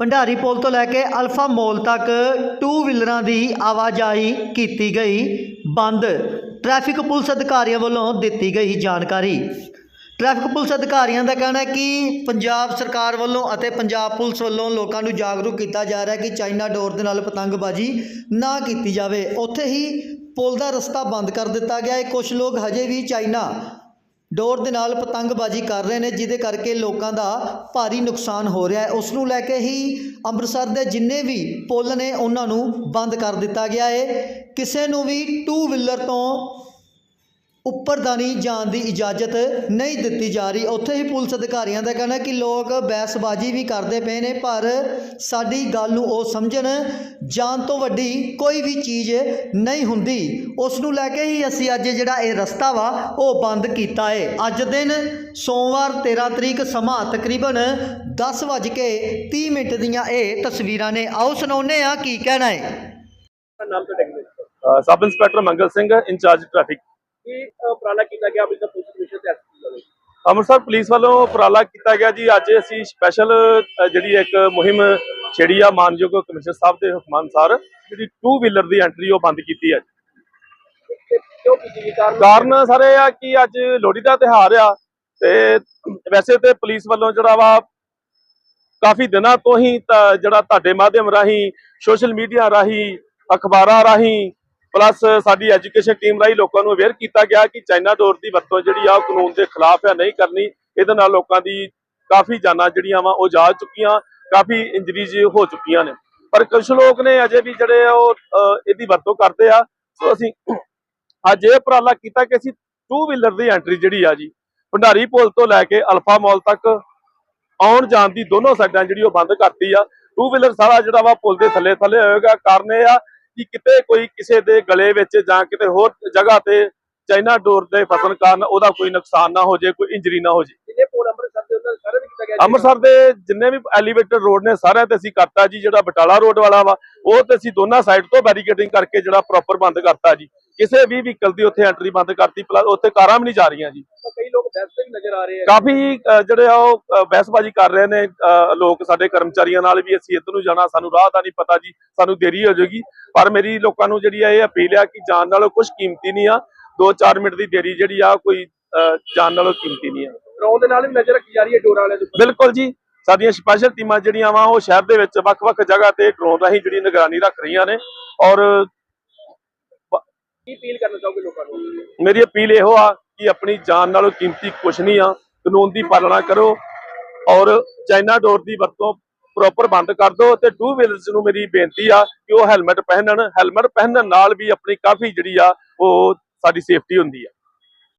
ਭੰਡਾਰੀ ਪੁਲ ਤੋਂ ਲੈ ਕੇ ਅਲਫਾ ਮੋਲ ਤੱਕ ਟੂ ਵੀਲਰਾਂ ਦੀ ਆਵਾਜਾਈ ਕੀਤੀ ਗਈ। ਬੰਦ। ਟ੍ਰੈਫਿਕ ਪੁਲਿਸ ਅਧਿਕਾਰੀਆਂ ਵੱਲੋਂ ਦਿੱਤੀ ਗਈ ਜਾਣਕਾਰੀ। ਟ੍ਰੈਫਿਕ ਪੁਲਿਸ ਅਧਿਕਾਰੀਆਂ ਦਾ ਕਹਿਣਾ ਹੈ ਕਿ ਪੰਜਾਬ ਸਰਕਾਰ ਵੱਲੋਂ ਅਤੇ ਪੰਜਾਬ ਪੁਲਿਸ ਵੱਲੋਂ ਲੋਕਾਂ ਨੂੰ ਜਾਗਰੂਕ ਕੀਤਾ ਜਾ ਰਿਹਾ ਹੈ ਕਿ ਚਾਈਨਾ ਡੋਰ ਦੇ ਨਾਲ ਪਤੰਗਬਾਜ਼ੀ ਨਾ ਕੀਤੀ ਜਾਵੇ। ਉੱਥੇ ਹੀ ਪੁਲ ਦਾ ਰਸਤਾ ਬੰਦ ਕਰ ਦਿੱਤਾ ਗਿਆ ਹੈ। ਕੁਝ ਲੋਕ ਹਜੇ ਵੀ ਚਾਈਨਾ ਡੋਰ ਦੇ ਨਾਲ ਪਤੰਗਬਾਜ਼ੀ ਕਰ ਰਹੇ ਨੇ, ਜਿਹਦੇ ਕਰਕੇ ਲੋਕਾਂ ਦਾ ਭਾਰੀ ਨੁਕਸਾਨ ਹੋ ਰਿਹਾ ਹੈ। ਉਸ ਨੂੰ ਲੈ ਕੇ ਹੀ ਅੰਮ੍ਰਿਤਸਰ ਦੇ ਜਿੰਨੇ ਵੀ ਪੁਲ ਨੇ, ਉਹਨਾਂ ਨੂੰ ਬੰਦ ਕਰ ਦਿੱਤਾ ਗਿਆ ਹੈ ਕਿਸੇ ਨੂੰ ਵੀ ਟੂ ਵੀਲਰ ਤੋਂ ਉੱਪਰ ਦਾ ਨਹੀਂ ਜਾਣ ਦੀ ਇਜਾਜ਼ਤ ਨਹੀਂ ਦਿੱਤੀ ਜਾ ਰਹੀ। ਉੱਥੇ ਹੀ ਪੁਲਿਸ ਅਧਿਕਾਰੀਆਂ ਦਾ ਕਹਿਣਾ ਕਿ ਲੋਕ ਬਹਿਸਬਾਜ਼ੀ ਵੀ ਕਰਦੇ ਪਏ ਨੇ, ਪਰ ਸਾਡੀ ਗੱਲ ਨੂੰ ਉਹ ਸਮਝਣ ਜਾਣ ਤੋਂ ਵੱਡੀ ਕੋਈ ਵੀ ਚੀਜ਼ ਨਹੀਂ ਹੁੰਦੀ। ਉਸ ਨੂੰ ਲੈ ਕੇ ਹੀ ਅਸੀਂ ਅੱਜ ਜਿਹੜਾ ਇਹ ਰਸਤਾ ਵਾ, ਉਹ ਬੰਦ ਕੀਤਾ ਹੈ ਅੱਜ ਦਿਨ ਸੋਮਵਾਰ 13 ਤਰੀਕ ਸਮਾਂ ਤਕਰੀਬਨ 10:30 ਮਿੰਟ ਦੀਆਂ ਇਹ ਤਸਵੀਰਾਂ ਨੇ। ਆਓ ਸੁਣਾਉਂਦੇ ਆ ਕੀ ਕਹਿਣਾ ਹੈ। ਨਾਮ ਤੋਂ sub inspector Mangal Singh, incharge traffic ਕੀ ਉਪਰਾਲਾ ਕੀਤਾ ਗਿਆ ਅੰਮ੍ਰਿਤਸਰ ਪੁਲਿਸ ਕਮਿਸ਼ਨ ਤੇ ਐਸਪੀ ਵੱਲੋਂ ਅੰਮ੍ਰਿਤਸਰ ਪੁਲਿਸ ਵੱਲੋਂ ਉਪਰਾਲਾ ਕੀਤਾ ਗਿਆ ਜੀ। ਅੱਜ ਅਸੀਂ ਸਪੈਸ਼ਲ ਜਿਹੜੀ ਇੱਕ ਮੁਹਿੰਮ ਛੇੜੀ ਆ ਮਾਨਯੋਗ ਕਮਿਸ਼ਨਰ ਸਾਹਿਬ ਦੇ ਹੁਕਮਾਂ ਅਨੁਸਾਰ ਜਿਹੜੀ ਟੂ ਵੀਲਰ ਦੀ ਐਂਟਰੀ ਉਹ ਬੰਦ ਕੀਤੀ ਹੈ ਕਾਰਨ ਸਾਰੇ ਆ ਕਿ ਅੱਜ ਲੋਹੜੀ ਦਾ ਤਿਉਹਾਰ ਆ ਤੇ ਵੈਸੇ ਤੇ ਪੁਲਿਸ ਵੱਲੋਂ ਜਿਹੜਾ ਵਾ ਕਾਫੀ ਦਿਨਾਂ ਤੋਂ ਹੀ ਜਿਹੜਾ ਤੁਹਾਡੇ ਮਾਧਿਅਮ ਰਾਹੀਂ ਸੋਸ਼ਲ ਮੀਡੀਆ ਰਾਹੀਂ ਅਖਬਾਰਾਂ ਰਾਹੀਂ ਪਲੱਸ ਸਾਡੀ ਐਜੂਕੇਸ਼ਨ ਟੀਮ ਰਾਹੀਂ ਲੋਕਾਂ ਨੂੰ ਅਵੇਅਰ ਕੀਤਾ ਗਿਆ ਕਿ ਚਾਈਨਾ ਡੋਰ ਦੀ ਵਰਤੋਂ ਜਿਹੜੀ ਆ ਕਾਨੂੰਨ ਦੇ ਖਿਲਾਫ ਹੈ, ਨਹੀਂ ਕਰਨੀ। ਇਹਦੇ ਨਾਲ ਲੋਕਾਂ ਦੀ ਕਾਫੀ ਜਾਨਾਂ ਜਿਹੜੀਆਂ ਵਾ ਉਹ ਜਾ ਚੁੱਕੀਆਂ, ਕਾਫੀ ਇੰਜਰੀਜ਼ ਹੋ ਚੁੱਕੀਆਂ ਨੇ। ਪਰ ਕੁਝ ਲੋਕ ਨੇ ਅਜੇ ਵੀ ਜਿਹੜੇ ਉਹ ਇਹਦੀ ਵਰਤੋਂ ਕਰਦੇ ਆ। ਸੋ ਅਸੀਂ ਅੱਜ ਇਹ ਉਪਰਾਲਾ ਕੀਤਾ ਕਿ ਅਸੀਂ ਟੂ ਵੀਲਰ ਦੀ ਐਂਟਰੀ ਜਿਹੜੀ ਆ ਜੀ, ਭੰਡਾਰੀ ਪੁਲ ਤੋਂ ਲੈ ਕੇ ਅਲਫਾ ਮਾਲ ਤੱਕ ਆਉਣ ਜਾਣ ਦੀ ਦੋਨੋਂ ਸਾਈਡਾਂ ਜਿਹੜੀ ਉਹ ਬੰਦ ਕਰਤੀ ਆ। ਟੂ ਵੀਲਰ ਸਾਰਾ ਜਿਹੜਾ ਵਾ ਪੁਲ ਦੇ ਥੱਲੇ ਥੱਲੇ ਹੋਏਗਾ। ਕਾਰਨ ਇਹ ਆ ਕਿ ਕਿਤੇ ਕੋਈ ਕਿਸੇ ਦੇ ਗਲੇ ਵਿੱਚ ਜਾਂ ਕਿਤੇ ਹੋਰ ਜਗ੍ਹਾ ਤੇ ਚਾਈਨਾ ਡੋਰ ਦੇ ਫਸਣ ਕਾਰਨ ਉਹਦਾ ਕੋਈ ਨੁਕਸਾਨ ਨਾ ਹੋ ਜੇ ਕੋਈ ਇੰਜਰੀ ਨਾ ਹੋ ਜੇ ਅੰਮ੍ਰਿਤਸਰ ਦੇ ਜਿੰਨੇ ਵੀ ਐਲੀਵੇਟਡ ਰੋਡ ਨੇ ਸਾਰਿਆਂ ਤੇ ਅਸੀਂ ਕਰਤਾ ਜੀ ਜਿਹੜਾ ਬਟਾਲਾ ਰੋਡ ਵਾਲਾ ਵਾ ਉਹ ਤੇ ਅਸੀਂ ਦੋਨਾਂ ਸਾਈਡ ਤੋਂ ਬੈਰੀਕੇਡਿੰਗ ਕਰਕੇ ਜਿਹੜਾ ਪ੍ਰੋਪਰ ਬੰਦ ਕਰਤਾ ਜੀ। ਕਿਸੇ ਵੀ ਵਹੀਕਲ ਦੀ ਉੱਥੇ ਐਂਟਰੀ ਬੰਦ ਕਰਤੀ ਪਲੱਸ ਉੱਥੇ ਕਾਰਾਂ ਵੀ ਨਹੀਂ ਜਾ ਰਹੀਆਂ ਜੀ। ਕਈ ਲੋਕ ਬੈਸਟ ਵੀ ਨਜ਼ਰ ਆ ਰਹੇ ਆ। ਕਾਫੀ ਜਿਹੜੇ ਆ ਉਹ ਬਹਿਸਬਾਜ਼ੀ ਕਰ ਰਹੇ ਨੇ ਲੋਕ ਸਾਡੇ ਕਰਮਚਾਰੀਆਂ ਨਾਲ ਵੀ ਅਸੀਂ ਇੱਧਰ ਨੂੰ ਜਾਣਾ ਸਾਨੂੰ ਰਾਹ ਦਾ ਨਹੀਂ ਪਤਾ ਜੀ ਸਾਨੂੰ ਦੇਰੀ ਹੋ ਜਾਏਗੀ। ਪਰ ਮੇਰੀ ਲੋਕਾਂ ਨੂੰ ਜਿਹੜੀ ਆ ਇਹ ਅਪੀਲ ਆ ਕਿ ਜਾਨ ਨਾਲੋਂ ਕੁਝ ਕੀਮਤੀ ਨਹੀਂ ਆ 2-4 ਮਿੰਟ ਦੀ ਦੇਰੀ ਜਿਹੜੀ ਆ ਕੋਈ ਜਾਨ ਨਾਲੋਂ ਕੀਮਤੀ ਨਹੀਂ ਆ। ਡਰੋਨ ਦੇ ਨਾਲ ਵੀ ਨਜ਼ਰ ਰੱਖੀ ਜਾ ਰਹੀ ਹੈ ਡੋਰ ਵਾਲਿਆਂ ਦੇ ਉੱਪਰ। ਬਿਲਕੁਲ ਜੀ। ਸਾਡੀਆਂ ਸਪੈਸ਼ਲ ਟੀਮਾਂ ਜਿਹੜੀਆਂ ਵਾ ਉਹ ਸ਼ਹਿਰ ਦੇ ਵਿੱਚ ਵੱਖ-ਵੱਖ ਜਗ੍ਹਾ ਤੇ ਡਰੋਨ ਰਾਹੀਂ ਜਿਹੜੀ ਨਿਗਰਾਨੀ ਰੱਖ ਰਹੀਆਂ ਨੇ ਔਰ ਕੀ ਅਪੀਲ ਕਰਨਾ ਚਾਹੋਗੇ ਲੋਕਾਂ ਨੂੰ? ਮੇਰੀ ਅਪੀਲ ਇਹੋ ਆ ਕਿ ਆਪਣੀ ਜਾਨ ਨਾਲੋਂ ਕੀਮਤੀ ਕੁਛ ਨਹੀਂ ਆ ਕਾਨੂੰਨ ਦੀ ਪਾਲਣਾ ਕਰੋ ਔਰ ਚਾਈਨਾ ਡੋਰ ਦੀ ਵਰਤੋਂ ਪ੍ਰੋਪਰ ਬੰਦ ਕਰ ਦਿਓ ਤੇ ਟੂ ਵੀਲਰਸ ਨੂੰ ਮੇਰੀ ਬੇਨਤੀ ਆ ਕਿ ਉਹ ਹੈਲਮਟ ਪਹਿਨਣ ਹੈਲਮਟ ਪਹਿਨਣ ਨਾਲ ਵੀ ਆਪਣੀ ਕਾਫੀ ਜਿਹੜੀ ਆ ਉਹ ਸਾਡੀ ਸੇਫਟੀ ਹੁੰਦੀ ਆ।